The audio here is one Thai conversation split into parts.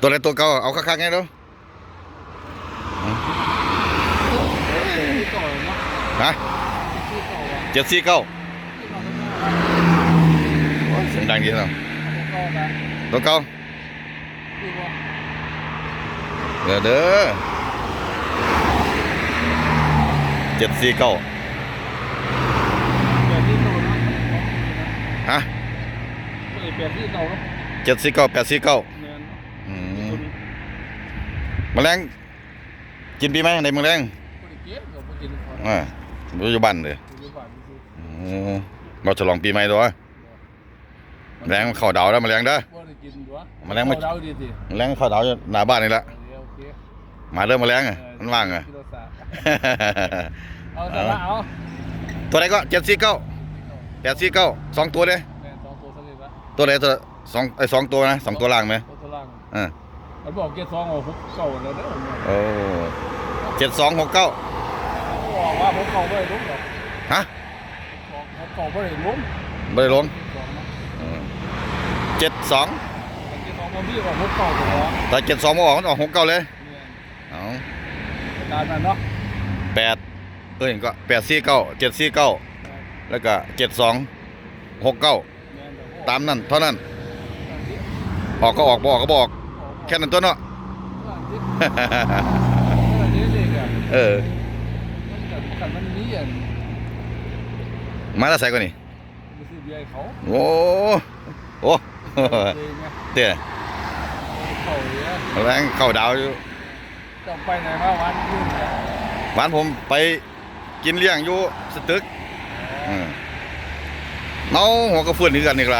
ตัวอะไหนตัวเก่าเอาคักๆไงเนาะฮะเจ็ดสี่เก้าเสียงดังดีเนาะตัวเก่าที่ว่าเด้อเด้อเจ็ดสี่เก้าฮะเปลี่ยนที่เปลี่ยนที่โตนะ เจ็ดสี่เก้าแปดสี่เก้าแมนอืคมนแมลงกินปีไหมในแมลงคนเก็บกับคนกินคนอ่าอยู่บ้านเลยอยู่บ้านอยู่อืมเราฉลองปีใหม่ตัวแมลงมันเข้าดาวแล้วแมลงเด้อ บ่ได้กินด้วยแมลงไม่เดาดีสิแมลงเข้าดาวอยู่หน้าบ้านนี่ละโอเคมาเริ่มแมลงอะมันว่างอะ กิโลสามเอาแต่ละเอาตัวไหนก็เจ็ดสี่เก้าแปดสี่เก้าสองตัวเลยแมนสองตัวสลิดละตัวไหนตัว สองไอ้สองตัวนะสองตัวล่างไหมตัวตัวล่างอ่ามันบอกเกียร์สองโอ้โหเก่าแล้วเด้อโอ้เจ็ดสองหกเก้าบอกว่าผมเก่าไม่ได้ล้มหรอกฮะผมเก่าไม่ได้ล้มไม่ได้ลงสองนะเจ็ดสองเกียร์สองผมพี่ว่าผมเก่าตัวละแต่เจ็ดสองมาออกมันออกหกเก้าเลยเนี่ยเอาตามนั้นเนาะแปดเอ้ยก็แปดสี่เก้าเจ็ดสี่เก้าแล้วก็เจ็ดสองหกเก้าตามนั่นเท่านั้น ออกก็ออกบออกก็บอก แค่นั้นตัวเนาะเออมันนี้อะมาแล้วใส่ก่อนนี่มันคือเบียร์เขาโอ้โอ้เลยไงเตี้ยเขาเนี่ยแรงเข้าดาวอยู่ต้องไปไหนมาวันขึ้นเนี่ยหวานผมไปกินเลี้ยงอยู่สตึกอืมเนาหัวกระเพื่อนนี่กันอีกหล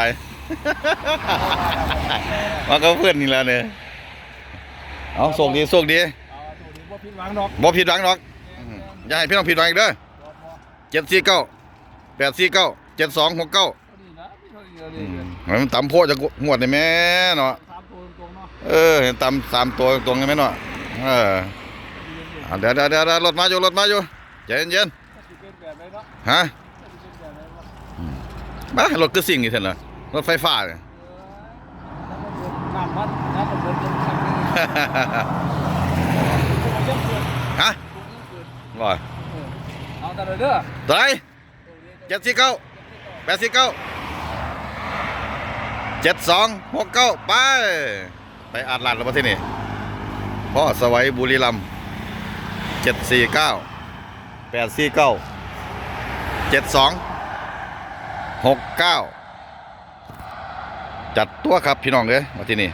ายหัวกระเพื่อนนี่แหล้วเนี่ยเอาโชคดีโชคดีเอาตัวนี้ว่าพิษหวังดอกบ่ผิดหวังหรอกอย่าให้พี่น้องผิดหวังอีกเด้อเจ็ดสี่เก้าแปดสี่เก้าเจ็ดสองหกเก้านี่นะพี่เขาเยอะเลยมันต่ำโพดจะงวดได้แม่เนาะสามตัวตรงๆเนาะเออเห็นต่ำสามตัวตรงกันไหมเนาะเอออะเดี๋ยวเดี๋ยวเดี๋ยวเดี๋ยวรถมาอยู่รถมาอยู่ใจเย็นจะเป็นแบบไหนเนาะๆฮะจะเป็นแบบไหนเนาะบ้ารถก็สิ่งอีกเถอะนะ รถไฟฟ้าเนี่ยน้ำมันน้ำมันเบิดยังขับฮะร้อยเอาแต่เด้อตัวไหนเจ็ดสี่เก้าแปดสี่เก้าเจ็ดสองหกเก้าไป ไปอาดลาดแล้วมาที่นี่พ่อสวัยบุรีรัมย์เจ็ดสี่เก้าแปดสี่เก้าเจ็ดสองหกเก้า จัดตัวครับพี่น้องเลยมาที่นี่